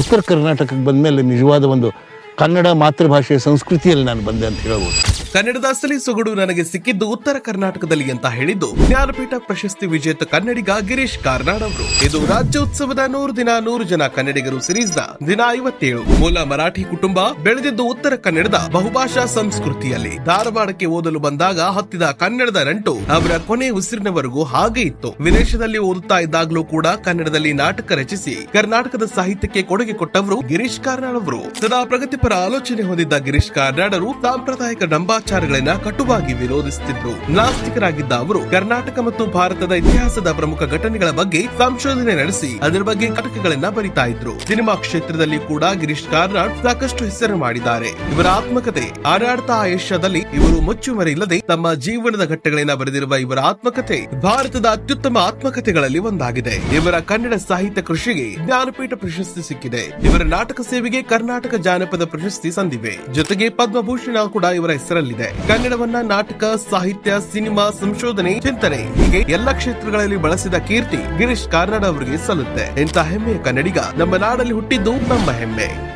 ಉತ್ತರ ಕರ್ನಾಟಕಕ್ಕೆ ಬಂದಮೇಲೆ ನಿಜವಾದ ಒಂದು ಕನ್ನಡ ಮಾತೃಭಾಷೆಯ ಸಂಸ್ಕೃತಿಯಲ್ಲಿ ನಾನು ಬಂದೆ ಅಂತ ಹೇಳ್ಬೋದು. ಕನ್ನಡದ ಅಸಲಿ ಸೊಗಡು ನನಗೆ ಸಿಕ್ಕಿದ್ದು ಉತ್ತರ ಕರ್ನಾಟಕದಲ್ಲಿ ಅಂತ ಹೇಳಿದ್ದು ಜ್ಞಾನಪೀಠ ಪ್ರಶಸ್ತಿ ವಿಜೇತ ಕನ್ನಡಿಗ ಗಿರೀಶ್ ಕಾರ್ನಾಡ್ ಅವರು. ಇದು ರಾಜ್ಯೋತ್ಸವದ ನೂರು ದಿನ, ನೂರು ಜನ ಕನ್ನಡಿಗರು ಸಿರೀಸ್ನ ದಿನ ಐವತ್ತೇಳು. ಮೂಲ ಮರಾಠಿ ಕುಟುಂಬ ಬೆಳೆದಿದ್ದು ಉತ್ತರ ಕನ್ನಡದ ಬಹುಭಾಷಾ ಸಂಸ್ಕೃತಿಯಲ್ಲಿ. ಧಾರವಾಡಕ್ಕೆ ಓದಲು ಬಂದಾಗ ಹತ್ತಿದ ಕನ್ನಡದ ನಂಟು ಅವರ ಕೊನೆ ಉಸಿರಿನವರೆಗೂ ಹಾಗೆ ಇತ್ತು. ವಿದೇಶದಲ್ಲಿ ಓದುತ್ತಾ ಇದ್ದಾಗಲೂ ಕೂಡ ಕನ್ನಡದಲ್ಲಿ ನಾಟಕ ರಚಿಸಿ ಕರ್ನಾಟಕದ ಸಾಹಿತ್ಯಕ್ಕೆ ಕೊಡುಗೆ ಕೊಟ್ಟವರು ಗಿರೀಶ್ ಕಾರ್ನಾಡ್ ಅವರು. ಸದಾ ಪ್ರಗತಿಪರ ಆಲೋಚನೆ ಹೊಂದಿದ್ದ ಗಿರೀಶ್ ಕಾರ್ನಾಡರು ಸಾಂಪ್ರದಾಯಿಕ ಡಂಬಾಚಾರಗಳನ್ನ ಕಟುವಾಗಿ ವಿರೋಧಿಸುತ್ತಿದ್ರು ನಾಸ್ತಿಕರಾಗಿದ್ದ ಅವರು ಕರ್ನಾಟಕ ಮತ್ತು ಭಾರತದ ಇತಿಹಾಸದ ಪ್ರಮುಖ ಘಟನೆಗಳ ಬಗ್ಗೆ ಸಂಶೋಧನೆ ನಡೆಸಿ ಅದರ ಬಗ್ಗೆ ನಾಟಕಗಳನ್ನ ಬರಿತಾ ಇದ್ರು. ಸಿನಿಮಾ ಕ್ಷೇತ್ರದಲ್ಲಿ ಕೂಡ ಗಿರೀಶ್ ಕಾರ್ನಾಡ್ ಸಾಕಷ್ಟು ಹೆಸರು ಮಾಡಿದ್ದಾರೆ. ಇವರ ಆತ್ಮಕತೆ ಆಡಾಡ್ತಾ ಏಷ್ಯಾದಲ್ಲಿ ಇವರು ಮುಚ್ಚುಮರೆಯಿಲ್ಲದೆ ತಮ್ಮ ಜೀವನದ ಘಟ್ಟಗಳನ್ನ ಬರೆದಿರುವ ಇವರ ಆತ್ಮಕತೆ ಭಾರತದ ಅತ್ಯುತ್ತಮ ಆತ್ಮಕತೆಗಳಲ್ಲಿ ಒಂದಾಗಿದೆ. ಇವರ ಕನ್ನಡ ಸಾಹಿತ್ಯ ಕೃಷಿಗೆ ಜ್ಞಾನಪೀಠ ಪ್ರಶಸ್ತಿ ಸಿಕ್ಕಿದೆ. ಇವರ ನಾಟಕ ಸೇವೆಗೆ ಕರ್ನಾಟಕ ಜಾನಪದ ಪ್ರಶಸ್ತಿ ಸಂದಿವೆ. ಜೊತೆಗೆ ಪದ್ಮಭೂಷಣ ಕೂಡ ಇವರ ಹೆಸರಲ್ಲಿದೆ ಕನ್ನಡವನ್ನ ನಾಟಕ, ಸಾಹಿತ್ಯ, ಸಿನಿಮಾ, ಸಂಶೋಧನೆ, ಚಿಂತನೆ ಹೀಗೆ ಎಲ್ಲ ಕ್ಷೇತ್ರಗಳಲ್ಲಿ ಬಳಸಿದ ಕೀರ್ತಿ ಗಿರೀಶ್ ಕಾರ್ನಾಡ್ ಅವರಿಗೆ ಸಲ್ಲುತ್ತೆ. ಇಂಥ ಹೆಮ್ಮೆಯ ಕನ್ನಡಿಗ. ನಮ್ಮ ನಾಡಲ್ಲಿ ಹುಟ್ಟಿದ್ದು ನಮ್ಮ ಹೆಮ್ಮೆ.